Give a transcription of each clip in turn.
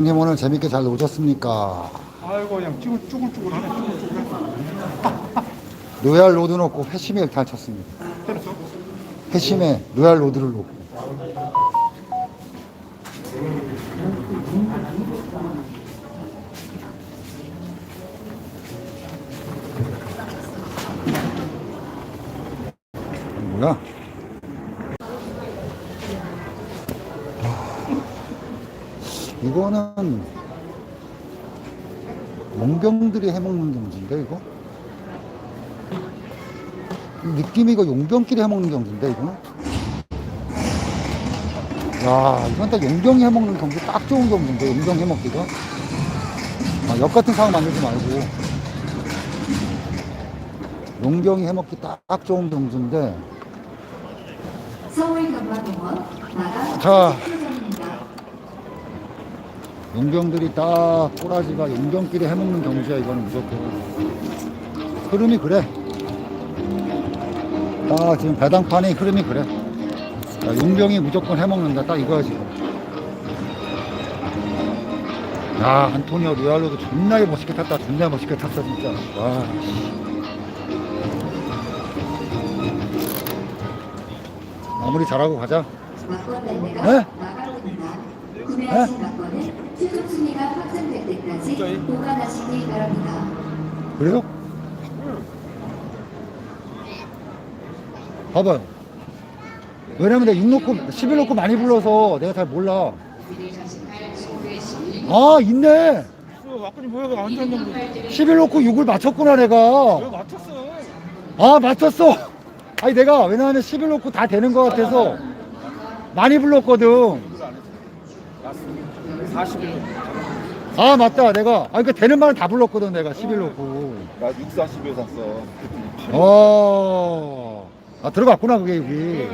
형님 오늘 재밌게 잘 노셨습니까? 아이고 그냥 쭈글 쭈글쭈글 하네 쭈글쭈글 로얄 로드 놓고 회심에 잘 쳤습니다. 회심에 로얄 로드를 놓고. 뭐야? 이거는 용병들이 해먹는 경지인데 이거? 이 느낌이 이거 용병끼리 해먹는 경지인데 이거는? 야 이건 딱 용병이 해먹는 경지 딱 좋은 경지인데 용병 해먹기가 아, 역 같은 상황 만들지 말고 용병이 해먹기 딱, 딱 좋은 경지인데 서울 경마공원 나가 자. 용병들이 딱 꼬라지가 용병끼리 해먹는 경지야 이거는 무조건 흐름이 그래. 딱 지금 배당판의 흐름이 그래. 자, 용병이 무조건 해먹는다. 딱 이거야 지금. 야 안토니오 리알로도 존나게 멋있게 탔다. 존나 멋있게 탔어 진짜. 와 씨. 마무리 잘하고 가자. 네? 네? 최종 순위가 확정될 때까지 진짜요? 보관하시기 바랍니다. 그래요? 봐봐요. 왜냐면 내가 6 놓고, 11 놓고 많이 불러서 내가 잘 몰라. 아, 있네. 어, 와꾸님 뭐야 안 잤는데 11 놓고 6을 맞췄구나, 왜 내가. 맞췄어 아, 맞췄어. 아니, 내가 왜냐면 11 놓고 다 되는 것 같아서 많이 불렀거든. 40일 아, 맞다. 내가. 아, 그러니까 되는 말은 다 불렀거든, 내가 11 놓고. 나 640에 샀어. 어. 아, 들어갔구나, 그게 여기.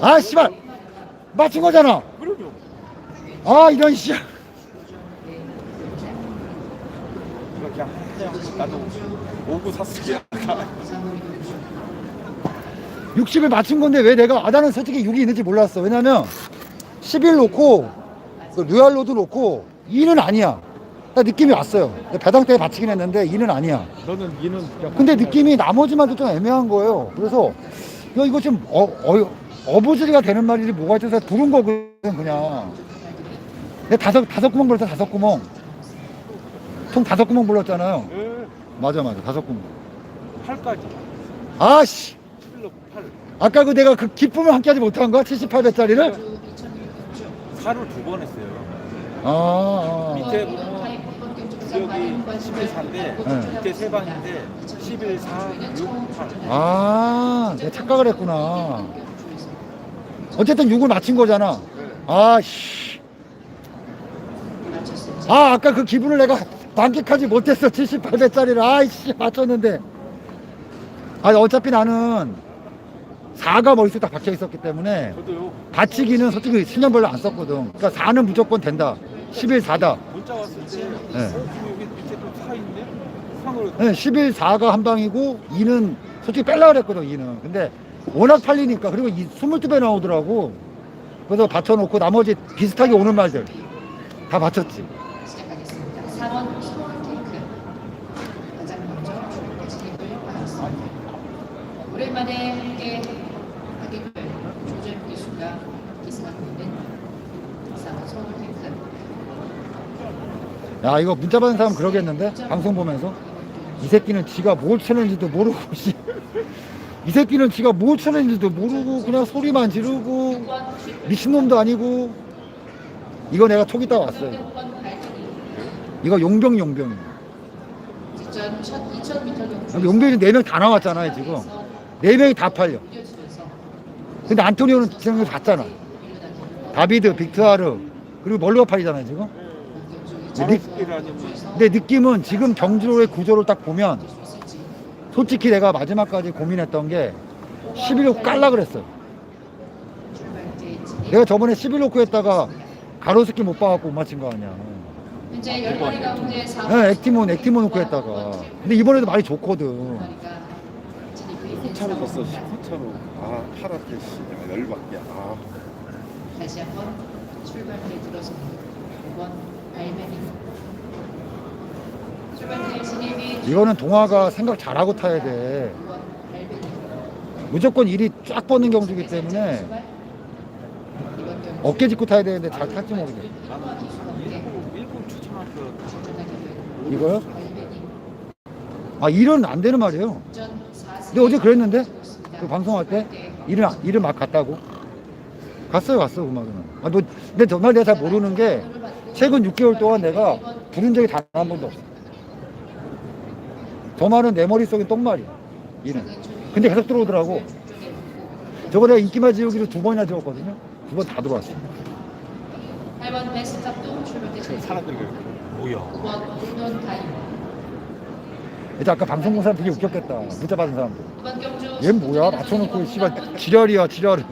아, 씨발. 맞춘 거잖아. 그럼요 아, 이런 씨. 그냥 그냥 나도 오고 샀을게 60을 맞춘 건데 왜 내가 아 나는 솔직히 6이 있는지 몰랐어 왜냐면 11 놓고 그 루알로도 놓고 2는 아니야. 나 느낌이 왔어요. 배당 때에 받치긴 했는데 2는 아니야. 너는 이는 그냥 근데 느낌이 나머지만 좀 애매한 거예요. 그래서 야 이거 좀 어, 어, 어부지리가 되는 말이지 뭐가 있어서 부른 거거든 그냥. 내가 다섯 다섯 구멍 불렀어 다섯 구멍. 총 다섯 구멍 불렀잖아요. 예, 맞아 맞아. 다섯 구멍. 8까지. 아씨. 11로 8 아까 그 내가 그 기쁨을 함께하지 못한 거야? 78배짜리를 4를 두번 했어요 아, 아. 밑에 보면 여기 11사인데 네. 밑에 세 방인데 11, 4, 6, 8 아, 내가 착각을 했구나. 어쨌든 6을 맞힌 거잖아. 아, 씨. 아, 아까 그 기분을 내가 만끽하지 못했어. 78배짜리를. 아이씨, 맞췄는데. 아, 어차피 나는 4가 머릿속에 딱 박혀 있었기 때문에 저도요 받치기는 솔직히 신년 별로 안 썼거든. 그러니까 4는 무조건 된다. 11, 4다. 문자 왔을 때 네. 어? 그럼 여기 밑에 또4 있네? 상으로 네, 11, 4가 한 방이고 2는 솔직히 뺄라 그랬거든 2는 근데 워낙 팔리니까 그리고 이 22배 나오더라고 그래서 받쳐놓고 나머지 비슷하게 오는 말들 다 받쳤지 시작하겠습니다. 4번 소울 테이크 가장 먼저 진입을 하겠습니다. 오랜만에 함께 하객을 조절 기수가 기승하고 있는 4번 소울 테이크 야 이거 문자 받은 사람 그러겠는데? 방송 보면서? 이 새끼는 지가 뭘 쳐낸지도 모르고 씨. 이 새끼는 지가 뭘 쳐낸지도 모르고 그냥 소리만 지르고 미친놈도 아니고. 이거 내가 톡 있다 왔어요. 이거 용병 용병 직전 2000m 용병이 4명 다 나왔잖아요 지금. 4명이 다 팔려. 근데 안토니오는 지금 봤잖아. 다비드, 빅트아르 그리고 멀로파이잖아요 지금. 근데, 느, 느낌은 지금 경주로의 구조를 딱 보면 솔직히 내가 마지막까지 고민했던 게 11호 깔라 그랬어요. 내가 저번에 11호크 했다가 가로수길 못 봐갖고 못 맞힌 거 아니야. 현재 10마리 가운데 4번 네, 액티몬, 액티몬 놓고 했다가. 근데 이번에도 말이 좋거든. 차로 샀어. 19차로. 아, 파랗게 씨. 아, 열받게. 아. 다시 한번 출발대 들어서 5번 발매 경기에 진입 이 이거는 동화가 생각 잘하고 타야 돼. 무조건 일이 쫙 뻗는 경주기 때문에 어깨 짚고 타야 되는데 잘 탈지 모르겠어. 이거요? 아, 일은 안 되는 말이에요. 전 4승 근데 어제 그랬는데? 그 방송할 때? 아- 일은 막 갔다고. 갔어요, 갔어, 음악은. 아, 뭐, 근데 정말 내가 잘 모르는 게 최근 6개월 동안 내가 부른 적이 단 한 번도 없어. 저 말은 내 머릿속에 똥말이야. 일은. 근데 계속 들어오더라고. 저거 내가 인기말 지우기로 두 번이나 지웠거든요. 두 번 다 들어왔어. 8번 베스트탑도 출발대 사람들이 뭐야 9번 우던 타임 이제 아까 방송본 사람 되게 웃겼겠다. 문자 받은 사람들. 얘 뭐야? 맞춰놓고, 씨발, 지랄이야, 지랄은.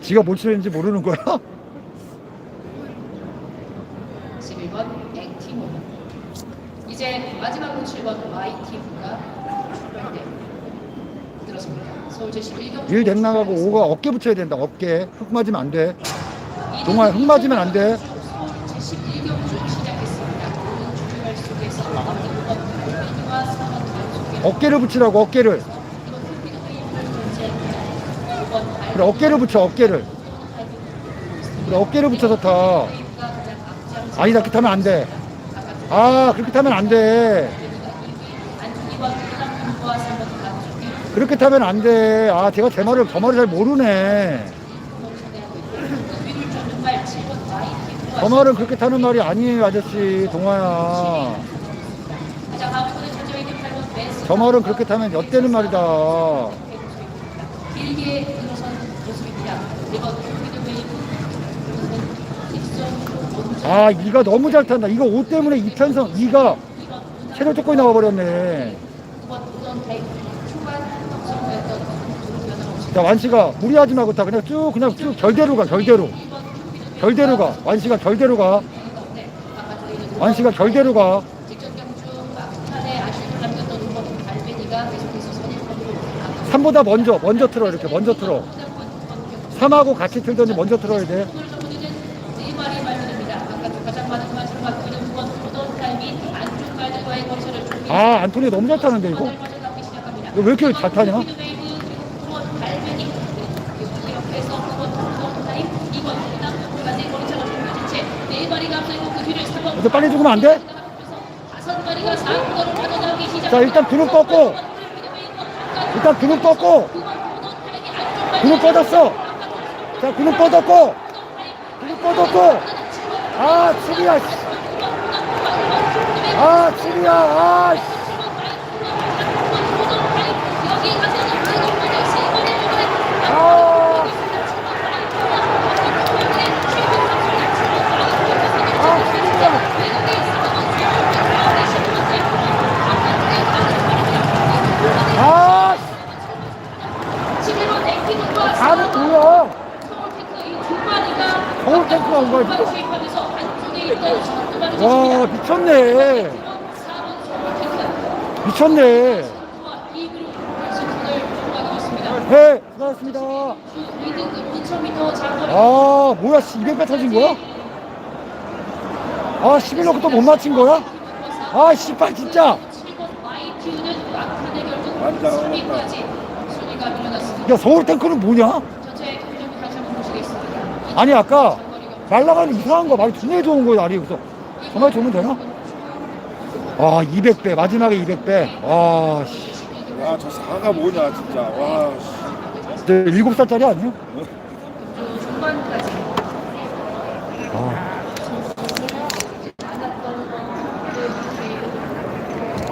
지가 뭘 치는지 모르는 거야? 1번 일렉 나가고 5가 어깨 붙여야 된다. 어깨. 흙 맞으면 안 돼. 동아 흙 맞으면 안 돼. 어깨를 붙이라고 어깨를. 그래 어깨를 붙여 어깨를. 그래 어깨를 붙여서 타. 아니다 그렇게 타면 안 돼. 아 그렇게 타면 안 돼. 그렇게 타면 안 돼. 아, 제가 저 말을 잘 모르네. 저 말은 그렇게 타는 말이 아니에요, 아저씨, 동아야. 저 말은 그렇게 타면 엿되는 말이다. 아, 이가 너무 잘 탄다. 이거 5 때문에 이편성, 이가 체력 조건이 나와버렸네. 9번 우선 타임 초반 성공했던 자, 완씨가 무리하지 말고 타. 그냥 쭉, 그냥 쭉 결대로 가, 결대로. 결대로 가. 완씨가 결대로 가. 완씨가 결대로 가. 직전 경주 막판에 아쉬움을 남겼던 5번 발베니가 계속해서 선입선으로 3보다 먼저, 먼저 틀어, 이렇게 먼저 틀어. 3하고 같이 틀더니 먼저 틀어야 돼. 오늘 경기는 네 마리 말들입니다. 바깥쪽 가장 많은 그만을 갖고 있는 9번 우던 타임이 안쪽 말들과의 거리를 좁히 아, 안토니 너무 잘 타는데, 이거? 이거 왜 이렇게 잘 타냐? 웨이브, 그리고 9번 발베니 그리고 이렇게해서 9번 우던 타임 2번 부담까지 거리차가 좁혀진 채네 마리가 앞서고 그 뒤를 3번 이제 빨리 죽으면 안 돼? 다섯 마리가 4구도로 빠져나오기 시작 자, 일단 그룹 꺾고. 일단 그룹 뻗고. 그룹 뻗었어. 자, 그룹 뻗었고. 그룹 뻗었고. 아, 7이야. 아, 7이야. 아, 씨. 아, 아, 7이야. 아, 씨. 11번 엑티브가 다는 뭐야? 서울 탱크가 온 거야, 와, 미쳤네. 4번 서울 탱크 미쳤네. 네, 수고하셨습니다. 주 2등급 2,000m 장거리 아, 뭐야, 씨, 200배 터진 거야? 아, 11로 또못 맞힌 거야? 아, 씨발, 진짜. 7번 YTU는 막판의 결국 완전 순위까지 순위가 밀려났습니다. 야, 서울 탱크는 뭐냐? 전체 경기력을 다시 한번 보시겠습니다. 아니, 아까 날라가는 이상한 거 말이 정말 좋은 거야, 날이. 그래서 정말 좋으면 되나? 아, 200배, 마지막에 200배. 아, 씨. 야, 저 사가 뭐냐, 진짜. 와, 씨. 저 7살짜리 아니야?